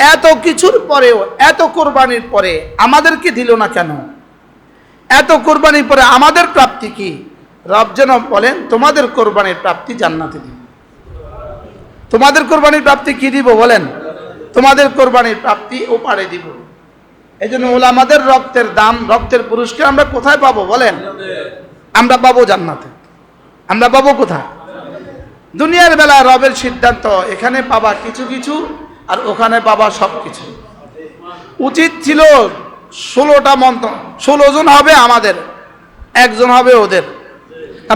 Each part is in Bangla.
এত কিছুর পরেও, এত কোরবানির পরে আমাদেরকে দিল না কেন? এত কোরবানির পরে আমাদের প্রাপ্তি কি? রব যেন বলেন, তোমাদের কোরবানির প্রাপ্তি জান্নাতে দিব। তোমাদের কোরবানির প্রাপ্তি কি দিব বলেন? তোমাদের কোরবানির প্রাপ্তি ও পারে দিব। এই জন্য ওলামাদের রক্তের দাম, রক্তের পুরস্কার আমরা কোথায় পাবো বলেন? আমরা পাবো জান্নাতে। আমরা পাবো কোথায়? দুনিয়ার বেলা রবের সিদ্ধান্ত, এখানে পাবা কিছু কিছু আর ওখানে পাবা সব কিছু উচিত ছিল ষোলোটা মন্ত্র। ষোলো জন হবে আমাদের, একজন হবে ওদের।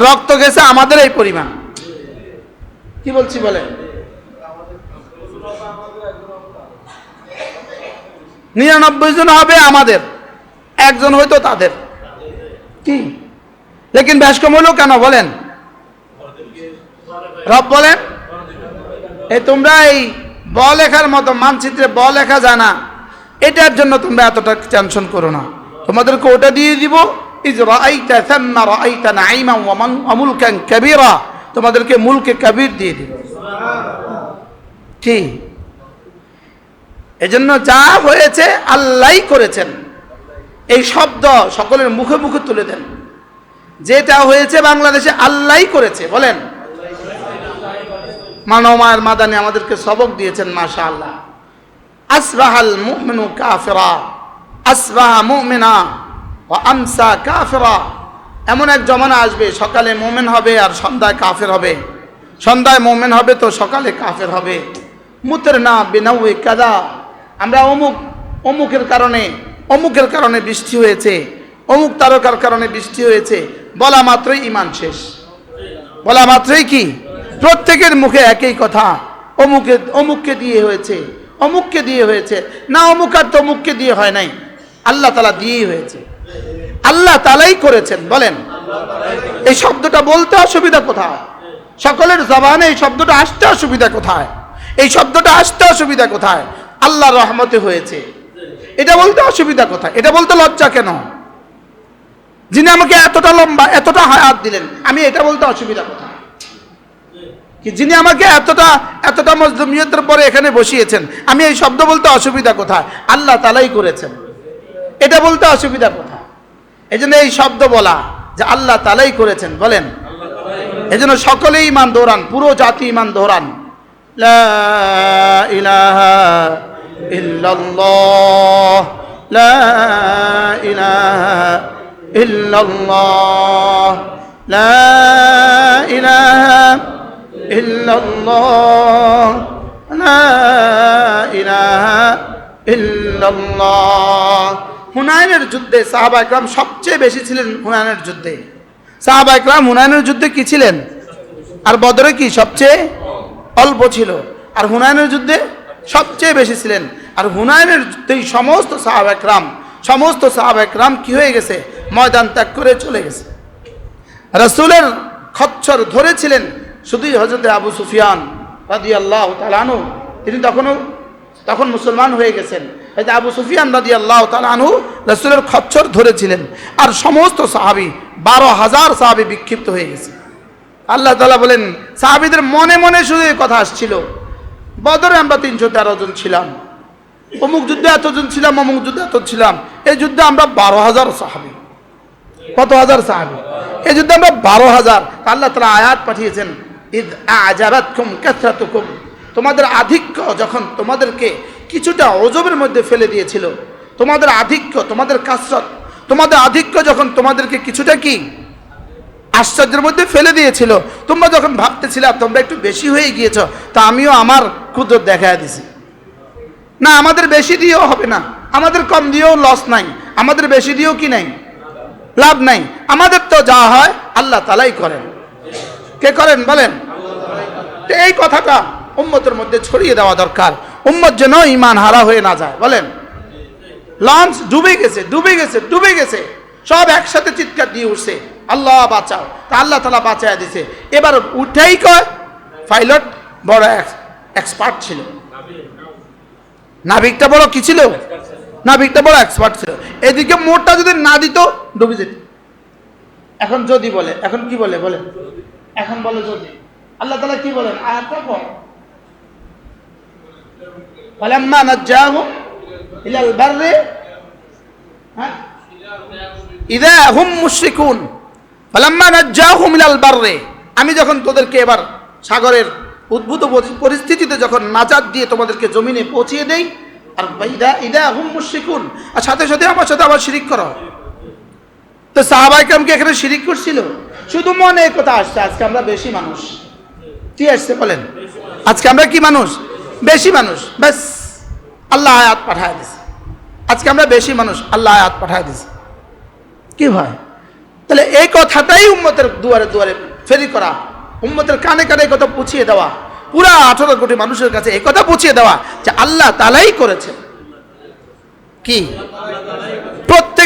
রক্ত গেছে আমাদের এই পরিমাণ। কি বলছি বলে? নিরানব্বই জন হবে আমাদের, একজন হয়তো তাদের। কি? লেকিন ব্যাসকম হলো কেন বলেন? রব বলেন, এই তোমরা এই ব লেখার মতো মানচিত্রে ব লেখা যায় না। এটার জন্য তোমরা এতটা টেনশন করো না। তোমাদেরকে ওটা দিয়ে দিব, ইজ রাআইতা সাম্মা রাআইতা নাঈমা ওয়া মান আমুলকান কাবীরা। তোমাদেরকে মুলকে কাবীর দিয়ে দিব। কি এজন্য যা হয়েছে আল্লাহই করেছেন। এই শব্দ সকলের মুখে মুখে তুলে দেন। যেটা হয়েছে বাংলাদেশে আল্লাহই করেছে। বলেন। মানমায়ের মাদানে আমাদেরকে সবক দিয়েছেন মাশা আল্লাহ আসবাহাল মুমিনু কাফিরা আসবাহা মুমিনা ও আমসা কাফিরা। এমন এক জমানা আসবে, সকালে মোমেন হবে আর সন্ধ্যায় কাফের হবে। সন্ধ্যায় মোমেন হবে তো সকালে কাফের হবে। মুতের না বিনাউই কাদা। আমরা অমুক, অমুকের কারণে অমুকের কারণে বৃষ্টি হয়েছে, অমুক তারকার কারণে বৃষ্টি হয়েছে। বলা মাত্রই ইমান শেষ। বলা মাত্রই কি? প্রত্যেকের মুখে একই কথা। অমুকে, অমুককে দিয়ে হয়েছে, অমুককে দিয়ে হয়েছে। না, অমুক আর তমুককে দিয়ে হয় নাই। আল্লাহ তালা দিয়েই হয়েছে। আল্লাহ তালাই করেছেন, বলেন। এই শব্দটা বলতে অসুবিধা কোথায়? সকলের জবানে এই শব্দটা আসতে অসুবিধা কোথায়? এই শব্দটা আসতে অসুবিধা কোথায়? আল্লাহ রহমতে হয়েছে। এটা বলতে অসুবিধা কোথায়? এটা বলতে লজ্জা কেন? যিনি আমাকে এতটা লম্বা, এতটা হায়াত দিলেন, আমি এটা বলতে অসুবিধা কোথায়? যিনি আমাকে এতটা এতটা মজলুমিয়তের পরে এখানে বসিয়েছেন, আমি এই শব্দ বলতে অসুবিধা কোথায়? আল্লাহ তালাই করেছেন। এটা বলতে অসুবিধা কোথায়? এই জন্য এই শব্দ বলা যে আল্লাহ তালাই করেছেন, বলেন। এই জন্য সকলেই ইমান দৌড়ান, পুরো জাতি ইমান দৌড়ান। লা ইলাহা লা ইলাহা ইল্লাল্লাহ, লা ইলাহা ইল্লাল্লাহ। হুনায়নের যুদ্ধে সাহাবা একরাম সবচেয়ে বেশি ছিলেন হুনায়নের যুদ্ধে। সাহাবা একরাম হুনায়নের যুদ্ধে কি ছিলেন? আর বদরে কি সবচেয়ে অল্প ছিল? আর হুনায়নের যুদ্ধে সবচেয়ে বেশি ছিলেন। আর হুনায়নের যুদ্ধেই সমস্ত সাহাব একরাম, সমস্ত সাহাব একরাম কি হয়ে গেছে? ময়দান ত্যাগ করে চলে গেছে। রসুলের খচ্ছর ধরেছিলেন শুধুই হজরত আবু সুফিয়ান রাদি আল্লাহ তালানু তিনি তখনও, তখন মুসলমান হয়ে গেছেন। যে আবু সুফিয়ান রাদি আল্লাহ তালানহু রসুলের খচ্চর ধরেছিলেন। আর সমস্ত সাহাবি, বারো হাজার সাহাবি বিক্ষিপ্ত হয়ে গেছে। আল্লাহ তালা বলেন, সাহাবিদের মনে মনে শুধু কথা আসছিল। বদরে আমরা তিনশো তেরো জন ছিলাম। অমুক যুদ্ধে এতজন ছিলাম, অমুক যুদ্ধে এত ছিলাম। এই যুদ্ধে আমরা বারো হাজার সাহাবি। কত হাজার সাহাবি? এই যুদ্ধে আমরা বারো হাজার। আল্লাহ তালা আয়াত পাঠিয়েছেন। ঈদ আজারাত তোমাদের আধিক্য যখন তোমাদেরকে কিছুটা অজবের মধ্যে ফেলে দিয়েছিল, তোমাদের আধিক্য, তোমাদের কাসরত, তোমাদের আধিক্য যখন তোমাদেরকে কিছুটা কি আশ্চর্যের মধ্যে ফেলে দিয়েছিল, তোমরা যখন ভাবতেছিলা তোমরা একটু বেশি হয়ে গিয়েছ, তা আমিও আমার কুদরত দেখায় দিছি। না, আমাদের বেশি দিয়েও হবে না। আমাদের কম দিয়েও লস নাই। আমাদের বেশি দিয়েও কি নাই? লাভ নাই। আমাদের তো যা হয় আল্লাহ তালাই করেন। কে করেন বলেন? এই কথাটা উম্মতের মধ্যে ছড়িয়ে দেওয়া দরকার। উম্মত যেন ইমান হারা হয়ে না যায়, বলেন। লঞ্চ ডুবে গেছে ডুবে গেছে ডুবে গেছে। সব একসাথে চিৎকার দিয়ে উঠছে। আল্লাহ বাঁচাও। তা আল্লাহ তালা বাঁচায় দিছে। এবার উঠেই কয়? পাইলট বড় এক্সপার্ট ছিল। নাবিকটা বড় কি ছিল? নাবিকটা বড় এক্সপার্ট ছিল। এদিকে মোটটা যদি না দিত, ডুবে যেত। এখন যদি বলে, এখন কি বলে বলে এখন বলে যদি। আল্লাহ তালা কি বলেন? হ্যাঁ? আমি যখন তোদেরকে এবার সাগরের উদ্ভূত পরিস্থিতিতে যখন নাজাত দিয়ে তোমাদেরকে জমিনে পৌঁছিয়ে দেই, আর ইদা হুম মুশরিকুন। আর সাথে সাথে আমার সাথে আবার শিরিক করো তো সাহাবাইকাম কি এখানে শিরিক করছিল? শুধু মনে কথা আসছে, আজকে আমরা বেশি মানুষ। কি আসছে বলেন? আজকে আমরা কি মানুষ? বেশি মানুষ। ব্যাস, আল্লাহ আয়াত পাঠায় দিছে। আজকে আমরা বেশি মানুষ, আল্লাহ আয়াত পাঠায় দিছে। কি হয়? তাহলে এই কথাটাই উম্মতের দুয়ারে দুয়ারে ফেরি করা। উম্মতের কানে কানে কথা পুছিয়ে দেওয়া। পুরা আঠারো কোটি মানুষের কাছে এই কথা পুছিয়ে দেওয়া যে আল্লাহ তালাই করেছে কি?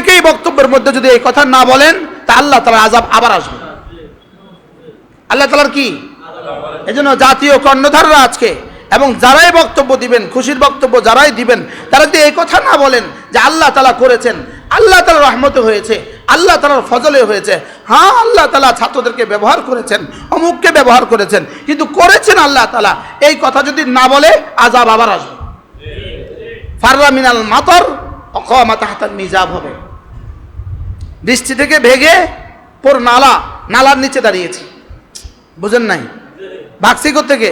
প্রত্যেকেই বক্তব্যের মধ্যে যদি এই কথা না বলেন, তা আল্লাহ তালার আজাব আবার আসবে। আল্লাহ তালার কি? এজন্য জাতীয় কর্ণধাররা আজকে, এবং যারাই বক্তব্য দিবেন, খুশির বক্তব্য যারাই দিবেন, তারা যদি এই কথা না বলেন যে আল্লাহ তালা করেছেন, আল্লাহ তালা রহমতে হয়েছে, আল্লাহ তালার ফজলে হয়েছে হ্যাঁ আল্লাহ তালা ছাত্রদেরকে ব্যবহার করেছেন, অমুককে ব্যবহার করেছেন, কিন্তু করেছেন আল্লাহ তালা, এই কথা যদি না বলে আজাব আবার আসবে। ফাররা মিনাল মাতর, অকমা তাহাতার মিজাব হবে। বৃষ্টি থেকে ভেগে পোর নালা, নালার নিচে দাঁড়িয়েছি। বুঝেন নাই? ভাগছি থেকে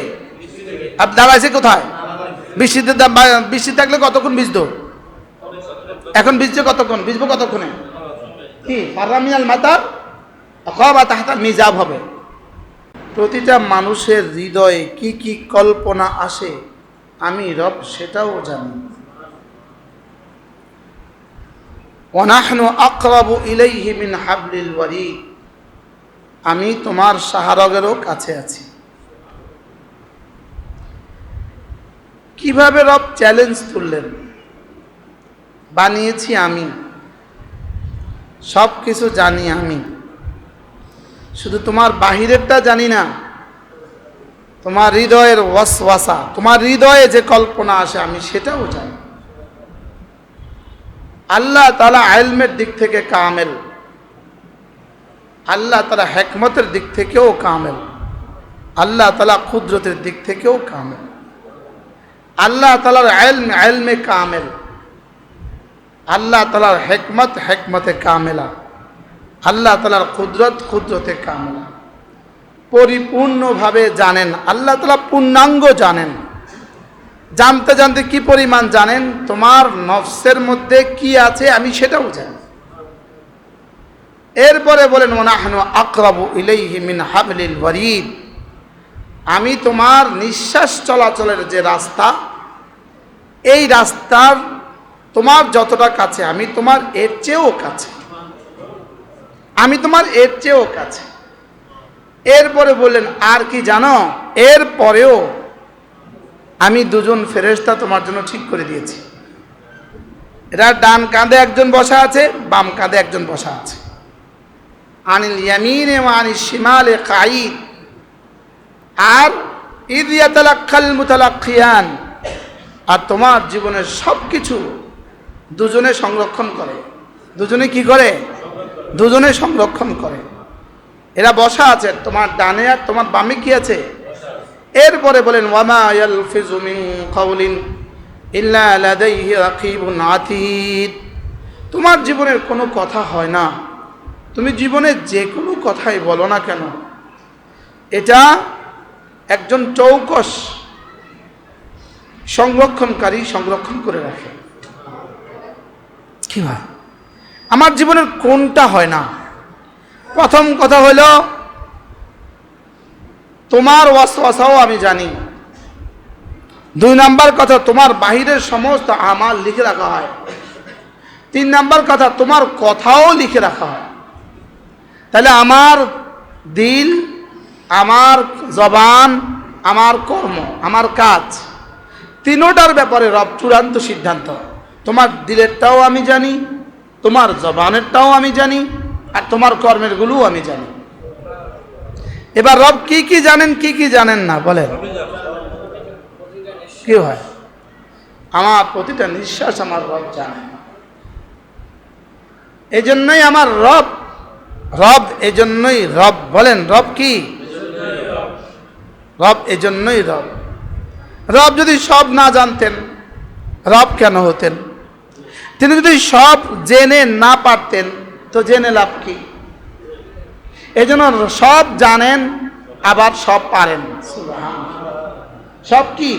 আপ দাঁড়াইছে কোথায়? বৃষ্টিতে বৃষ্টি থাকলে কতক্ষণ ভিজতো? এখন ভিজছে কতক্ষণ? ভিজবো কতক্ষণে? কি? ফাররা মিনাল মাতার অকমা তাহাতার মিজাব হবে। প্রতিটা মানুষের হৃদয়ে কি কি কল্পনা আসে, আমি রব সেটাও জানি। ওনাহনু আকরাবু ইলাইহি মিন হাবলিল ওয়ারিদ আমি তোমার সাহারগেরও কাছে আছি। কীভাবে রব চ্যালেঞ্জ তুললেন? বানিয়েছি আমি। সব কিছু জানি আমি। শুধু তোমার বাহিরেরটা জানি না। তোমার হৃদয়ের ওয়াসওয়াসা, তোমার হৃদয়ে যে কল্পনা আসে, আমি সেটাও জানি। আল্লাহ তালা আলমের দিক থেকে কামেল। আল্লাহ তালা হেকমতের দিক থেকেও কামেল। আল্লাহ তালা ক্ষুদ্রতের দিক থেকেও কামেল। আল্লাহ তালার আলম, আলমে কামেল। আল্লাহ তালার হেকমত, হেকমতে কামেলা। আল্লাহ তালার কুদরত, কুদরতে কামেলা। পরিপূর্ণভাবে জানেন। আল্লাহ তালা পূর্ণাঙ্গ জানেন। জানতে জানতে কি পরিমাণ জানেন? তোমার নফসের মধ্যে কি আছে আমি সেটাও জানি। এরপরে বলেন, ওনাহনু আকরাবু ইলাইহি মিন হাবলিল ওয়ারিদ। আমি তোমার নিঃশ্বাস চলাচলের যে রাস্তা, এই রাস্তার তোমার যতটা কাছে, আমি তোমার এর চেয়েও কাছে। আমি তোমার এর চেয়েও কাছে। এরপরে বললেন, আর কি জানো? এরপরেও আমি দুজন ফেরেশতা তোমার জন্য ঠিক করে দিয়েছি। এরা ডান কাঁধে একজন বসা আছে, বাম কাঁধে একজন বসা আছে। আনিল ইয়ামিনে আনিল শিমালে কাঈদ আর ঈদ ইয়াতালাক্কাল মুতালাক্কিয়ান। আর তোমার জীবনের সব কিছু দুজনে সংরক্ষণ করে। দুজনে কি করে? দুজনে সংরক্ষণ করে। এরা বসা আছে, তোমার ডানে আর তোমার বামে কি আছে? এরপরে বলেন ওয়ামা ইয়ালফিজু কাউলিন ইল্লা লাদাইহি রাকিবুন আতীদ। তোমার জীবনের কোনো কথা হয় না। তুমি জীবনে যে কোনো কথাই বলো না কেন? এটা একজন চৌকস সংরক্ষণকারী সংরক্ষণ করে রাখে। কি হয়? আমার জীবনের কোনটা হয় না? প্রথম কথা হলো তোমার ওয়াসওয়াসাও আমি জানি। দুই নাম্বার কথা, তোমার বাহিরের সমস্ত আমার লিখে রাখা হয়। তিন নাম্বার কথা, তোমার কথাও লিখে রাখা হয়। তাহলে আমার দিল, আমার জবান, আমার কর্ম, আমার কাজ, তিনোটার ব্যাপারে রব চূড়ান্ত সিদ্ধান্ত। তোমার দিলেরটাও আমি জানি, তোমার জবানেরটাও আমি জানি, আর তোমার কর্মেরগুলোও আমি জানি। এবার রব কি কি জানেন, কি কি জানেন না? বলেন। কি হয়? আমার প্রতিটা নিঃশ্বাস আমার রব জানে। এই জন্যই আমার রব রব এজন্যই রব। বলেন, রব কি? রব এজন্যই রব। রব যদি সব না জানতেন, রব কেন হতেন? তিনি যদি সব জেনে না পারতেন, তো জেনে লাভ কি? এই জন্য সব জানেন, আবার সব পারেন। সব কি?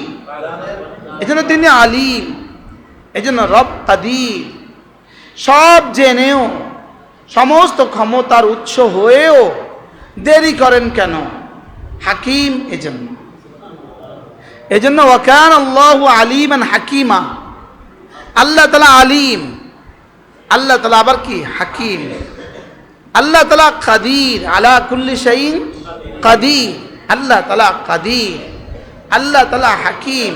এই জন্য তিনি আলিম, এজন্য রব কাদির। সব জেনেও, সমস্ত ক্ষমতার উৎস হয়েও দেরি করেন কেন? হাকিম এজন্য। এজন্য ওয়াকান আল্লাহ আলিমান হাকিমা। আল্লাহ তালা আলিম। আল্লাহ তালা আবার কি? হাকিম। আল্লাহ তালা কাদির আলা কুল্লি শাইন কাদির আল্লাহ তালা কাদির আল্লাহ তালা হাকিম।